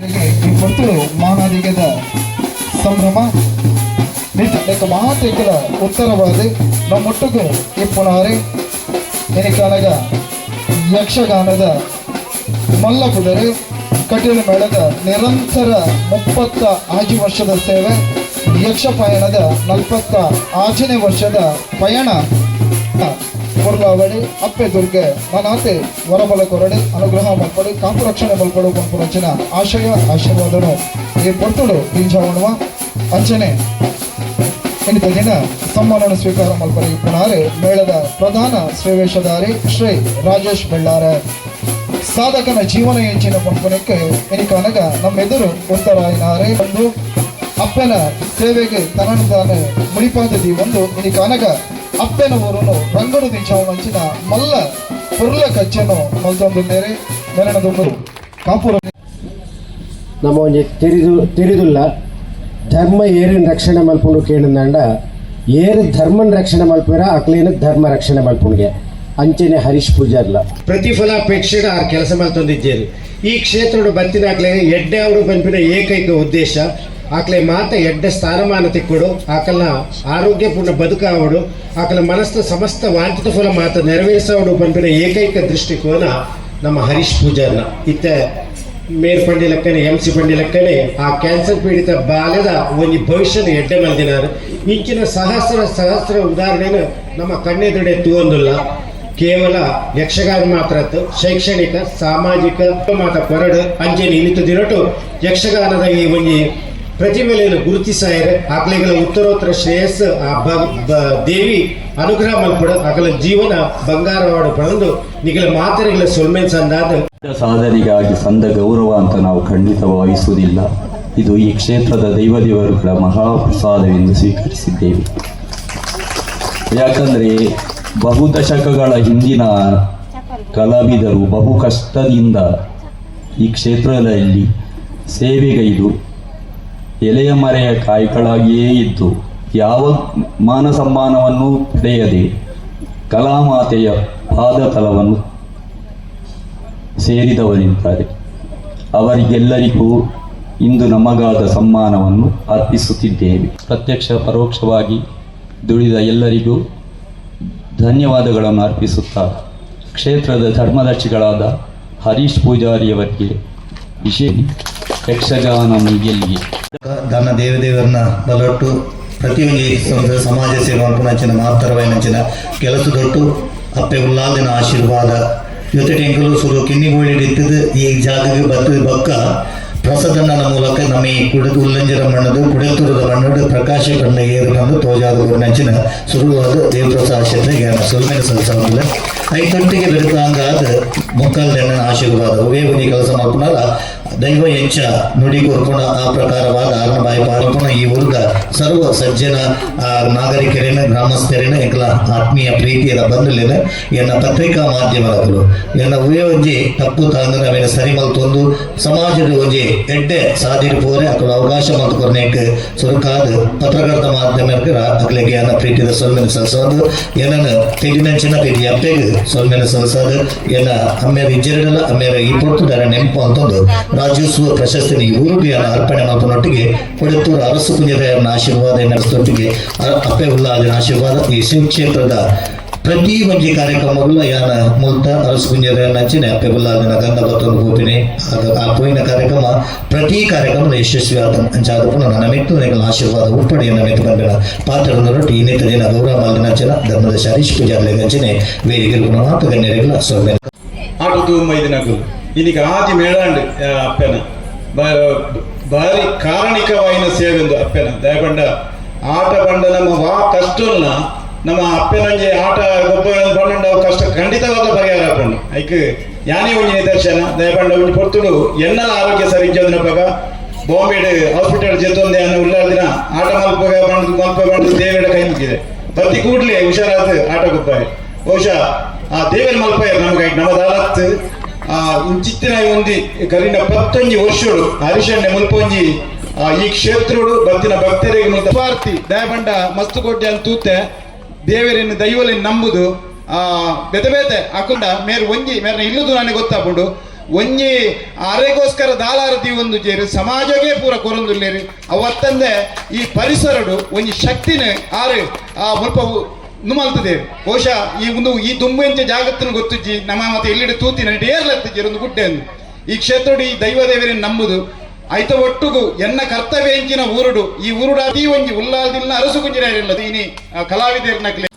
ಈ ಪೊರ್ತುಳು ಮಾನಾದಿಗದ ಸಂಭ್ರಮ ನಿಕ್ಕ ಉತ್ತರವಾದಿ ಉತ್ತರವಾದ ನಮ್ಮೊಟ್ಟಿಗೂ ಇಪ್ಪುನಾರೆ ಎನಿಕಾಲಗ ಯಕ್ಷಗಾನದ ಮಲ್ಲಪುದರೆ ಕಟೀಲು ಮೇಳದ ನಿರಂತರ ಮುಪ್ಪತ್ತ ಆಜು ವರ್ಷದ ಸೇವೆ, ಯಕ್ಷ ಪಯಣದ ನಲವತ್ತ ಆಜನೇ ವರ್ಷದ ಪಯಣ. ಕೊರ್ಲಾವಡಿ ಅಪ್ಪೆ ದುರ್ಗೆ, ಮನಾತೆ ವರಬಲ ಕೊರಡೆ, ಅನುಗ್ರಹ ಮಲ್ಪಡಿ, ಕಾಪು ರಕ್ಷಣೆ ಮಲ್ಪಡು ಪಂಪುರಂಚಿನ ಆಶಯ, ಆಶೀರ್ವಾದನು. ಈ ಪೊರ್ತುಡು ಬೀಜಾವಣುವ ಅಂಚನೆ ಇಂಥ ದಿನ ಸಮ್ಮಾನವನ್ನು ಸ್ವೀಕಾರ ಮಲ್ಪಡಿ, ಪುನಾರೆ, ಮೇಳದ ಪ್ರಧಾನ ಶ್ರೇವೇಶಧಾರಿ ಶ್ರೀ ರಾಜೇಶ್ ಬೆಳ್ಳಾರೆ. ಸಾಧಕನ ಜೀವನ ಎಂಚಿನ ಪಂಪನಕ್ಕೆ ಎನಿಕಾನಗ ನಮ್ಮೆದುರು ಉತ್ತರಾಯಿನಾರೆ ಒಂದು ಅಪ್ಪನ ಸೇವೆಗೆ ತನನು ತಾನೇ ಮುಡಿಪಾದದಿ ಒಂದು ಅಪ್ಪನ ಊರನ್ನು ರಂಗಡು ದಿಂಚಾವಂಚಿನ ಮಲ್ಲ ಪುರ್ಲ ಕಚ್ಚನು ಮಲ್ತೊಂದಿದ್ದೇರೆ ಮೆರಣದೊಂದು ಕಾಪುರ ನಮ್ಮ ಒಂಜಿ ತಿರಿದು ತಿರಿದುಲ್ಲ ಧರ್ಮ ಏರಿನ ರಕ್ಷಣೆ ಮಲ್ಪುಂಡು ಕೇಳಿದಂಡ ಏರು ಧರ್ಮನ ರಕ್ಷಣೆ ಮಲ್ಪಿರ ಅಕ್ಲೇನ ಧರ್ಮ ರಕ್ಷಣೆ ಮಲ್ಪುಂಡ್ಗೆ ಅಂಚನೆ ಹರೀಶ್ ಪೂಜಾರ್ಲ ಪ್ರತಿಫಲಾಪೇಕ್ಷೆನ ಆ ಕೆಲಸ ಮಲ್ತೊಂದಿದ್ದೇರು ಈ ಕ್ಷೇತ್ರದ ಬತ್ತಿನಾಗ್ಲೇ ಎಡ್ಡೆ ಅವರು ಪಂಪಿನ ಏಕೈಕ ಉದ್ದೇಶ ಆಕಲೆ ಮಾತ ಎಡ್ಡ ಸ್ಥಾನಮಾನ ತಿಕ್ಕೊಡು ಆಕಲ್ನ ಆರೋಗ್ಯಪೂರ್ಣ ಬದುಕಾವಡು ಆಕಲ ಮನಸ್ಸು ಸಮಸ್ತ ವಾಂಚಿತ ಫಲ ಮಾತ ನೆರವೇರಿಸವಡು ಪಂಪಿನ ಏಕೈಕ ದೃಷ್ಟಿಕೋನ ನಮ್ಮ ಹರೀಶ್ ಪೂಜಾರ್ನ. ಇತ್ತ ಮೇರ್ ಪಂಡಿ ಲೆಕ್ಕನೆ ಎಂ ಸಿ ಪಂಡಿ ಲೆಕ್ಕನೆ, ಆ ಕ್ಯಾನ್ಸರ್ ಪೀಡಿತ ಬಾಲ್ಯದ ಒಂದು ಭವಿಷ್ಯದ ಎಡ್ಡೆ ಮಲ್ದಿನಾರು ಇಂಚಿನ ಸಹಸ್ರ ಸಹಸ್ರ ಉದಾಹರಣೆನ ನಮ್ಮ ಕಣ್ಣೆದುಡೆ ತೂವೊಂದುಲ್ಲ. ಕೇವಲ ಯಕ್ಷಗಾನ ಮಾತ್ರ ಶೈಕ್ಷಣಿಕ, ಸಾಮಾಜಿಕ ಮಾತ ಕೊರಡು ಅಂಜನಿ ಇಳಿತು ದಿನಟು ಯಕ್ಷಗಾನದ ಈ ಒಂದು ಪ್ರತಿಮೆಲೆಯನ್ನು ಗುರುತಿಸಾಯರೆ ಆಕಲೆಗಳ ಉತ್ತರೋತ್ತರ ಶ್ರೇಯಸ್ ಆ ದೇವಿ ಅನುಗ್ರಹ ಮಲ್ಪಡ ಜೀವನ ಬಂಗಾರವಾಡು ಬಂದು ನಿಗಳ ಮಾತರೆಗಳ ಸೊಲ್ಮೆನ್ ಸಂದಾದ. ಸಾಧನೆಗಾಗಿ ಸಂದ ಗೌರವ ಅಂತ ನಾವು ಖಂಡಿತ ಭಾವಿಸುವುದಿಲ್ಲ ಇದು ಈ ಕ್ಷೇತ್ರದ ದೈವದೇವರುಗಳ ಮಹಾಪ್ರಸಾದವೆಂದು ಸ್ವೀಕರಿಸಿದ್ದೇವೆ. ಯಾಕಂದರೆ ಬಹುದಶಕಗಳ ಹಿಂದಿನ ಕಲಾವಿದರು ಬಹು ಕಷ್ಟದಿಂದ ಈ ಕ್ಷೇತ್ರದಲ್ಲಿ ಸೇವೆಗೈದು ಎಲೆಯ ಮರೆಯ ಕಾಯ್ಕಳಾಗಿಯೇ ಇದ್ದು ಯಾವ ಮಾನ ಸಮ್ಮಾನವನ್ನು ಪಡೆಯದೆ ಕಲಾಮಾತೆಯ ಪಾದತಲವನ್ನು ಸೇರಿದವರಿದ್ದಾರೆ. ಅವರಿಗೆಲ್ಲರಿಗೂ ಇಂದು ನಮಗಾದ ಸಮ್ಮಾನವನ್ನು ಅರ್ಪಿಸುತ್ತಿದ್ದೇವೆ. ಪ್ರತ್ಯಕ್ಷ ಪರೋಕ್ಷವಾಗಿ ದುಡಿದ ಎಲ್ಲರಿಗೂ ಧನ್ಯವಾದಗಳನ್ನು ಅರ್ಪಿಸುತ್ತಾ ಕ್ಷೇತ್ರದ ಧರ್ಮದರ್ಶಿಗಳಾದ ಹರೀಶ್ ಪೂಜಾರಿಯವರಿಗೆ ವಿಶೇಷ ಯಕ್ಷಗಾನ ಮುಗಿಯಲಿಗೆ ದಾನ ದೇವದೇವರನ್ನ ಬಲೊಟ್ಟು ಪ್ರತಿಯೊಂದು ಸಮ- ಸಮಾಜ ಸೇವೆ ನಂಚಿನ ಮಹತ್ತರವೈನಂಚಿನ ಕೆಲಸದೊಟ್ಟು ಅಪ್ಪೆ ಉಲ್ಲಾದಿನ ಆಶೀರ್ವಾದ. ಜೊತೆ ಟೆಂಕಲು ಸುರು ಕಿನ್ನಿಗೋಳಿ ಇತ್ತದು ಈ ಜಾಗಕ್ಕೆ ಬತ್ತು ಬಕ್ಕ ಪ್ರಸದನ ಮೂಲಕ ನಮ್ಮ ಈ ಕುಡಿದು ಉಲ್ಲಂಜರ ಮಣ್ಣದು, ಕುಡಿತುರದ ಮಣ್ಣದು, ಪ್ರಕಾಶ ಕಣ್ಣಿಗೆ ಏರು ಬಂದು ತೋಜಾದ ನಂಚಿನ ಸುರುವಾದ ದೇವಪ್ರಸಾದ ಕ್ಷೇತ್ರಕ್ಕೆ ಸುಲ್ಮೇನ ಸಲ್ಲಿಸಲ್ಲ ಐತೊಟ್ಟಿಗೆ ಬೆರೆತಾಂಗಾದ ಮುಕ್ಕಾಲ್ದೆಣ್ಣನ ಆಶೀರ್ವಾದ. ಉವೇವನಿ ಕೆಲಸ ಮಾಡ್ಕೊಂಡಾಗ ದೈವ ಎಂಚ ನುಡಿ ಕೊರ್ಕೊಂಡ ಆ ಪ್ರಕಾರವಾದ ಆರನ ಬಾಯಿ ಪಾರ್ಕೊಂಡ ಈ ಊರ್ಗ ಸರ್ವ ಸಜ್ಜನ ನಾಗರಿಕರೇನ, ಗ್ರಾಮಸ್ಥರೇನ ಎಕ್ಲ ಆತ್ಮೀಯ ಪ್ರೀತಿಯರ ಬಂಧುಲೇನ, ಎನ್ನ ಪತ್ರಿಕಾ ಮಾಧ್ಯಮಗಳು ಎನ್ನ ಉಯೋಜಿ ಒಂಜಿ ತಪ್ಪು ಸರಿ ಮಲ್ತೊಂದು ಸಮಾಜದ ಒಂಜಿ ಎಡ್ಡೆ ಸಾಧಿರು ಪೋರೆ, ಅಕಲ ಅವಕಾಶ ಮತ್ತು ಕೊರನೇಕ ಸುರುಕಾದ ಪತ್ರಕರ್ತ ಮಾಧ್ಯಮಕ್ಕೆ ಅಕಲಿಗೆ ಅನ್ನ ಪ್ರೀತಿದ ಸೊಲ್ಮೆನ ಸಲ್ಸೋದು ಏನನ್ನ ತೆಗಿನಂಚಿನ ಪ್ರೀತಿ ಅಪ್ಪೆಗೆ ಸೊಲ್ಮೆನ ಸಲ್ಸೋದು, ಎನ್ನ ಅಮ್ಮೇರ ಇಜ್ಜರಡಲ್ಲ, ಅಮ್ಮೇರ ಈ ಪೊತ್ತು ನೆನಪು ಅಂತಂದು ರಾಜ್ಯೋತ್ಸವ ಪ್ರಶಸ್ತಿನ ಈ ಊರುಡಿಯನ್ನು ಅರ್ಪಣೆ ಮಾಡ್ಕೊಂಡೊಟ್ಟಿಗೆ ಕೊಡತ್ತೂರು ಅರಸು ಕುಂಜರಾಯರನ್ನ ಆಶೀರ್ವಾದ ನಡೆಸಿದೊಟ್ಟಿಗೆ ಅಪ್ಪೆ ಉಲ್ಲಾದಿನ ಆಶೀರ್ವಾದ ಈ ಶಿವಕ್ಷೇತ್ರದ ಪ್ರತಿ ಒಂದು ಕಾರ್ಯಕ್ರಮಗಳು ಯಾನ ಮೂಲತ ಅರಸು ಕುಂಜರಾಯರನ್ನ ಹಂಚಿನ, ಅಪ್ಪೆ ಉಲ್ಲಾದಿನ ಗಂಧ ಬತ್ತೊಂದು ಆಗ ಆ ಪೋಯಿನ ಕಾರ್ಯಕ್ರಮ ಪ್ರತಿ ಕಾರ್ಯಕ್ರಮ ಯಶಸ್ವಿ ಆದ ಅಂಚಾದ ನನ್ನ ಮೆಟ್ಟು ಆಶೀರ್ವಾದ ಉಪ್ಪಡೆಯನ್ನು ಮೆಟ್ಟು ಬಂದಿನ ಪಾತ್ರವನ್ನು ರೊಟ್ಟಿ, ಇನ್ನಿತ ದಿನ ಗೌರವ ಮಾಲಿನ ಹಂಚಿನ ಧರ್ಮದ ಶರೀಶ್ ಪೂಜಾರ್ಲೆ ನಂಚನೆ ವೇದಿಕೆ ಮಾತು ಗಣ್ಯರೆಗಳ ಸೊಲ್ಲೆ ಆಟದ ಮೈದಿನಗಳು ಮೇಳಾಂಡ್ ಆ, ಅಪ್ಪೆನ ಬ- ಬಾರಿ ಕಾರಣಿಕವಾಯಿನ ಸೇವೆಂದು ಅಪ್ಪೆನ ದಯಪಂಡ ಆಟ ಬಂಡ ನಮ್ಮ ವಾ ಕಷ್ಟನ್ನ ನಮ್ಮ ಅಪ್ಪೆನಂಜೆ ಆಟ ಗೊಬ್ಬರ ಬಂಡ ಕಷ್ಟ ಖಂಡಿತವಾದ ಪರಿಹಾರ ಹಾಕೊಂಡು ಐಕ್ ಯಾನೇ ಒಂಜಿ ನಿದರ್ಶನ ದಯಪಂಡ ಒಂಜಿ ಪೊರ್ತುಡು ಎನ್ನ ಆರೋಗ್ಯ ಸರಿ ಇಜ್ಜೋದಿನ ಪಗ ಬಾಂಬೆಡ್ ಹಾಸ್ಪಿಟಲ್ ಜೆತ್ತೊಂದೆ ಅನ್ನೋ ಉಳ್ಳಾದಿನ ಆಟ ಮಲ್ಪಗ ಬಂದು ಮಲ್ಪ ಬಂದು ದೇವೇಡ ಕೈ ಮುಗಿದೆ ಬತ್ತಿ ಕೂಡ್ಲೆ ಹುಷಾರಾದ ಆಟ ಗೊಬ್ಬರ ಬಹುಶಃ ಆ ದೇವರ ಮಲ್ಪ ನಮಗೆ ನಮ್ಮ ದಾಲತ್ ಆ ಇಂಚಿತ್ತಿನ ಒಂದಿ ಗರಿನ ಪತ್ತೊಂಜಿ ವರ್ಷಗಳು ಹರಿಶಣ್ಣ ಮುಲ್ಪೊಂಜಿ ಈ ಕ್ಷೇತ್ರಡು ಬತ್ತಿನ ಭಕ್ತರಿಗೆ ಮುಲ್ತ ಸ್ವಾರ್ಥಿ ದಯಬಂಡ ಮಸ್ತು ಕೋಟೆ ಅಂತ ತೂತೆ ದೈವಲಿನ ನಂಬುದು, ಆ, ಬೆತೆ ಬೇತೆ ಹಾಕೊಂಡ, ಮೇರ್ ಒಂಜಿ, ಮೇರ್ನ ಇಲ್ಲದು ನನಗೆ ಗೊತ್ತಾಗ್ಬಿಡು ಒಂಜಿ ಅರೆಗೋಸ್ಕರ ದಾಲಾರತಿ ಒಂದು ಜೇರಿ, ಸಮಾಜಗೆ ಪೂರ ಕೊರೊಂದುಲ್ಲೇರು. ಅವತ್ತಂದೆ ಈ ಪರಿಸರಡು ಒಂಜಿ ಶಕ್ತಿನ ಆರು, ಆ ಮುಲ್ಪ ನುಮಲ್ತದೆ ಬಹುಶಃ ಈ ಒಂದು, ಈ ದುಂಬೆಂಚ ಜಾಗತ್ತನ್ನು ಗೊತ್ತಿಜ್ಜಿ, ನಮ್ಮ ಮತ್ತೆ ಎಲ್ಲಿಡೆ ತೂತಿನ ಏರ್ಲತ್ತಿಜ್ಜಿ ಒಂದು ಗುಡ್ಡೆ ಅಂದು ಈ ಕ್ಷೇತ್ರಡು ಈ ದೈವ ದೇವರನ್ನು ನಂಬುದು. ಐತ ಒಟ್ಟುಗು, ಎನ್ನ ಕರ್ತವ್ಯ ಎಂಚಿನ ಊರುಡು, ಈ ಊರುಡ ಅತಿ ಒಂಜಿ ಉಲ್ಲಾದಿಲ್ಲ ಅರಸು ಕುಂಜಿನ ಇನಿ ಕಲಾವಿದರ ನಕ್ಲೆ